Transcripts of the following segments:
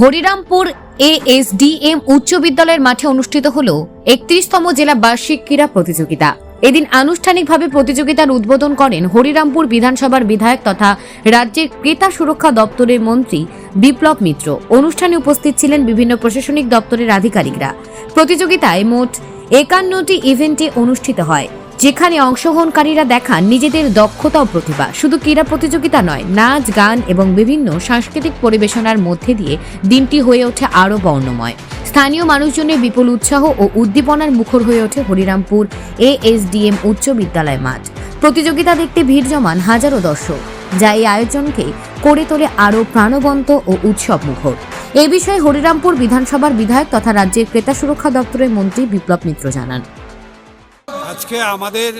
হরিরামপুর এএসডিএম উচ্চ বিদ্যালয়ের মাঠে অনুষ্ঠিত হল একত্রিশতম জেলা বার্ষিক ক্রীড়া প্রতিযোগিতা। এদিন আনুষ্ঠানিকভাবে প্রতিযোগিতার উদ্বোধন করেন হরিরামপুর বিধানসভার বিধায়ক তথা রাজ্যের ক্রেতা সুরক্ষা দপ্তরের মন্ত্রী বিপ্লব মিত্র। অনুষ্ঠানে উপস্থিত ছিলেন বিভিন্ন প্রশাসনিক দপ্তরের আধিকারিকরা। প্রতিযোগিতায় মোট একান্নটি ইভেন্টে অনুষ্ঠিত হয়। যেখানে অংশগ্রহণকারীরা দেখান নিজেদের দক্ষতা ও প্রতিভা। শুধু ক্রীড়া প্রতিযোগিতা নয়, নাচ, গান এবং বিভিন্ন সাংস্কৃতিক পরিবেশনার মধ্যে দিয়ে দিনটি হয়ে ওঠে আরও বর্ণময়। স্থানীয় মানুষজনের বিপুল উৎসাহ ও উদ্দীপনার মুখর হয়ে ওঠে হরিরামপুর এএসডিএম উচ্চ বিদ্যালয় মাঠ। প্রতিযোগিতা দেখতে ভিড় জমান হাজারো দর্শক, যা এই আয়োজনকে করে তোলে আরও প্রাণবন্ত ও উৎসব মুখর এ বিষয়ে হরিরামপুর বিধানসভার বিধায়ক তথা রাজ্যের ক্রেতা সুরক্ষা দপ্তরের মন্ত্রী বিপ্লব মিত্র জানান। আজকে আমাদের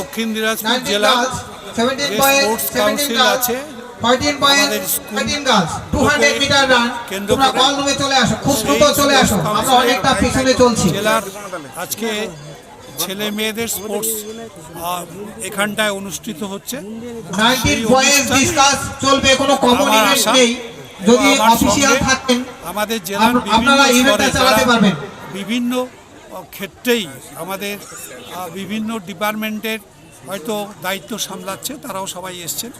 দক্ষিণ দিনাজপুর জেলা girls, 17 যে points, স্পোর্টস কাউন্সিল আছে 14 points, আমাদের স্কুল 13 girls, 200 মিটার রান কেন্দ্র তোমরা করে কল রুমে চলে আসো খুব সেই দ্রুত চলে আসো স্পোর্টস আমরা কাউন্সিলে অনেকটা পিছনে চলছি। জেলার আজকে ছেলে মেয়েদের স্পোর্টস এখানটায় অনুষ্ঠিত হচ্ছে। সেই 19 পয়েন্টস অনুষ্ঠানে ডিসকাস চলবে কোনো কমন আমার ইভেন্ট আশা নেই। যদি অফিসিয়াল থাকেন আমাদের জেলার বিভিন্ন বিভিন্ন ক্ষেত্রেই আমাদের বিভিন্ন ডিপার্টমেন্টের হয়তো দায়িত্ব সামলাচ্ছে, তারাও সবাই এসছেন।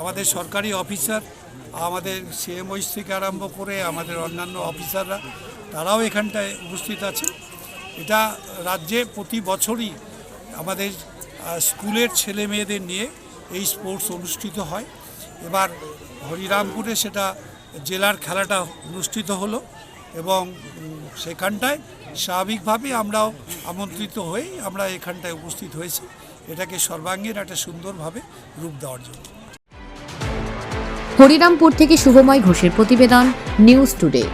আমাদের সরকারি অফিসার, আমাদের সিএমওইস থেকে আরম্ভ করে আমাদের অন্যান্য অফিসাররা, তারাও এখানটায় উপস্থিত আছে এটা রাজ্যে প্রতি বছরই আমাদের স্কুলের ছেলে মেয়েদের নিয়ে এই স্পোর্টস অনুষ্ঠিত হয়। এবার হরিরামপুরে সেটা জেলার খেলাটা অনুষ্ঠিত হলো। এবং সেখানটায় স্বাভাবিকভাবেই আমরাও আমন্ত্রিত হয়েই আমরা এখানটায় উপস্থিত হয়েছি। এটাকে সর্বাঙ্গীন একটা সুন্দরভাবে রূপ দেওয়ার জন্য। হরিরামপুর থেকে শুভময় ঘোষের প্রতিবেদন নিউজ টুডে।